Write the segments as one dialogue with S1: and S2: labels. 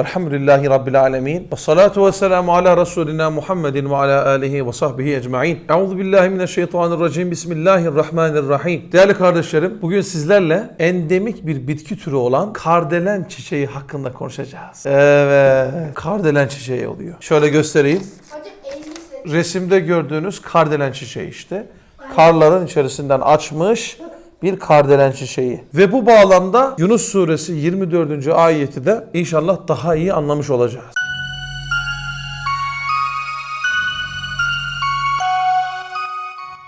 S1: Elhamdülillahi Rabbil alemin. Ve salatu ve selamu ala Resulina Muhammedin ve ala alihi ve sahbihi ecma'in. Euzu billahi mineşşeytanirracim. Bismillahirrahmanirrahim. Değerli kardeşlerim, bugün sizlerle endemik bir bitki türü olan kardelen çiçeği hakkında konuşacağız. Evet, kardelen çiçeği oluyor. Şöyle göstereyim. Resimde gördüğünüz kardelen çiçeği işte. Karların içerisinden açmış bir kardelen çiçeği. Ve bu bağlamda Yunus suresi 24. ayeti de inşallah daha iyi anlamış olacağız.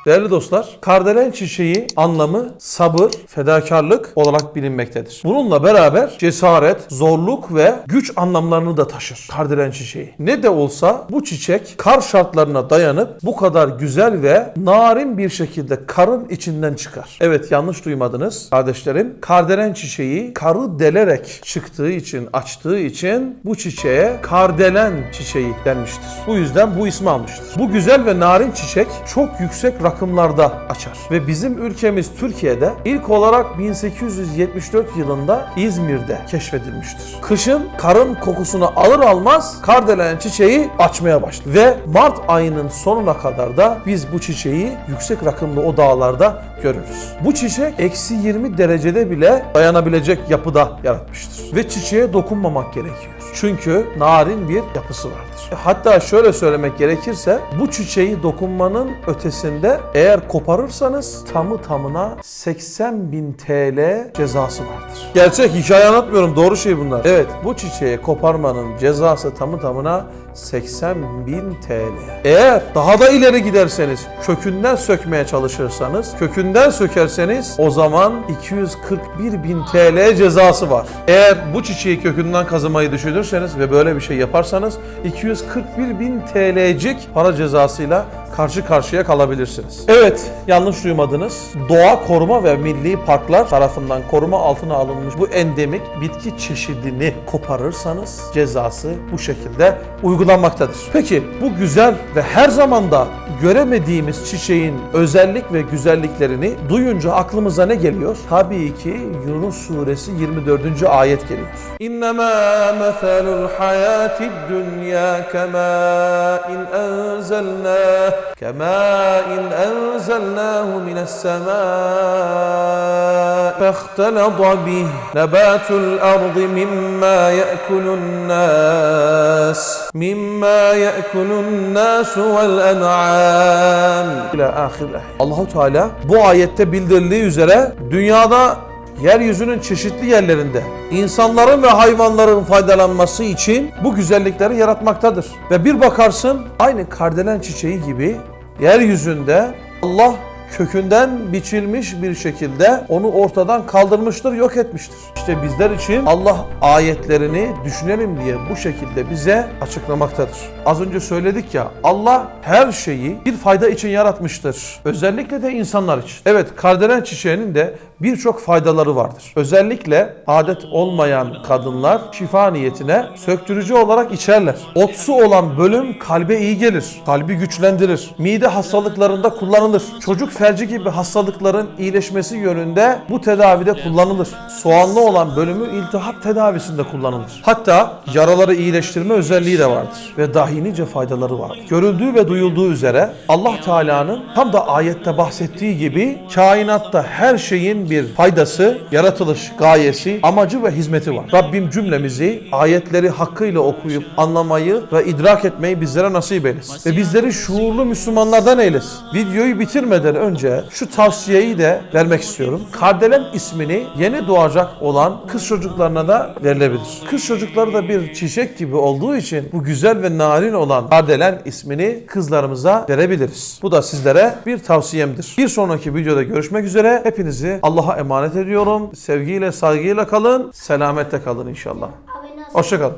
S1: Değerli dostlar, kardelen çiçeği anlamı sabır, fedakarlık olarak bilinmektedir. Bununla beraber cesaret, zorluk ve güç anlamlarını da taşır kardelen çiçeği. Ne de olsa bu çiçek kar şartlarına dayanıp bu kadar güzel ve narin bir şekilde karın içinden çıkar. Evet yanlış duymadınız kardeşlerim. Kardelen çiçeği karı delerek çıktığı için, açtığı için bu çiçeğe kardelen çiçeği denmiştir. Bu yüzden bu ismi almıştır. Bu güzel ve narin çiçek çok yüksek rakımlarda açar. Ve bizim ülkemiz Türkiye'de ilk olarak 1874 yılında İzmir'de keşfedilmiştir. Kışın karın kokusunu alır almaz kardelen çiçeği açmaya başlar. Ve Mart ayının sonuna kadar da biz bu çiçeği yüksek rakımlı o dağlarda görürüz. Bu çiçek eksi 20 derecede bile dayanabilecek yapıda yaratmıştır. Ve çiçeğe dokunmamak gerekiyor. Çünkü narin bir yapısı vardır. Hatta şöyle söylemek gerekirse bu çiçeği dokunmanın ötesinde eğer koparırsanız tamı tamına 80 bin TL cezası vardır. Gerçek hikaye anlatmıyorum doğru şey bunlar. Evet bu çiçeği koparmanın cezası tamı tamına 80 bin TL. Eğer daha da ileri giderseniz kökünden sökmeye çalışırsanız kökünden sökerseniz o zaman 241 bin TL cezası var. Eğer bu çiçeği kökünden kazımayı düşünürseniz ve böyle bir şey yaparsanız 241 bin TL'cik para cezasıyla karşı karşıya kalabilirsiniz. Evet, yanlış duymadınız. Doğa Koruma ve Milli Parklar tarafından koruma altına alınmış bu endemik bitki çeşidini koparırsanız cezası bu şekilde uygulanmaktadır. Peki bu güzel ve her zaman da göremediğimiz çiçeğin özellik ve güzelliklerini duyunca aklımıza ne geliyor? Tabii ki Yunus suresi 24. ayet geliyor. İnnemâ meselul hayâtid dünya kemâ in enzelnâh كماء أنزلناه من السماء فاختلط به نبات الأرض مما يأكل الناس مما يأكل الناس والأنعام إلى آخر الآية Allahu Teala bu ayette bildirildiği üzere dünyada yeryüzünün çeşitli yerlerinde insanların ve hayvanların faydalanması için bu güzellikleri yaratmaktadır. Ve bir bakarsın aynı kardelen çiçeği gibi yeryüzünde Allah kökünden biçilmiş bir şekilde onu ortadan kaldırmıştır, yok etmiştir. İşte bizler için Allah ayetlerini düşünelim diye bu şekilde bize açıklamaktadır. Az önce söyledik ya Allah her şeyi bir fayda için yaratmıştır. Özellikle de insanlar için. Evet kardelen çiçeğinin de birçok faydaları vardır. Özellikle adet olmayan kadınlar şifa niyetine söktürücü olarak içerler. Otsu olan bölüm kalbe iyi gelir. Kalbi güçlendirir. Mide hastalıklarında kullanılır. Çocuk felci gibi hastalıkların iyileşmesi yönünde bu tedavide kullanılır. Soğanlı olan bölümü iltihap tedavisinde kullanılır. Hatta yaraları iyileştirme özelliği de vardır. Ve dahi nice faydaları vardır. Görüldüğü ve duyulduğu üzere Allah Teala'nın tam da ayette bahsettiği gibi kainatta her şeyin bir faydası, yaratılış gayesi, amacı ve hizmeti var. Rabbim cümlemizi ayetleri hakkıyla okuyup anlamayı ve idrak etmeyi bizlere nasip eylesin. Ve bizleri şuurlu Müslümanlardan eylesin. Videoyu bitirmeden önce şu tavsiyeyi de vermek istiyorum. Kardelen ismini yeni doğacak olan kız çocuklarına da verilebilir. Kız çocukları da bir çiçek gibi olduğu için bu güzel ve narin olan Kardelen ismini kızlarımıza verebiliriz. Bu da sizlere bir tavsiyemdir. Bir sonraki videoda görüşmek üzere. Hepinizi Allah'a emanet ediyorum. Sevgiyle, saygıyla kalın. Selamette kalın inşallah. Hoşçakalın.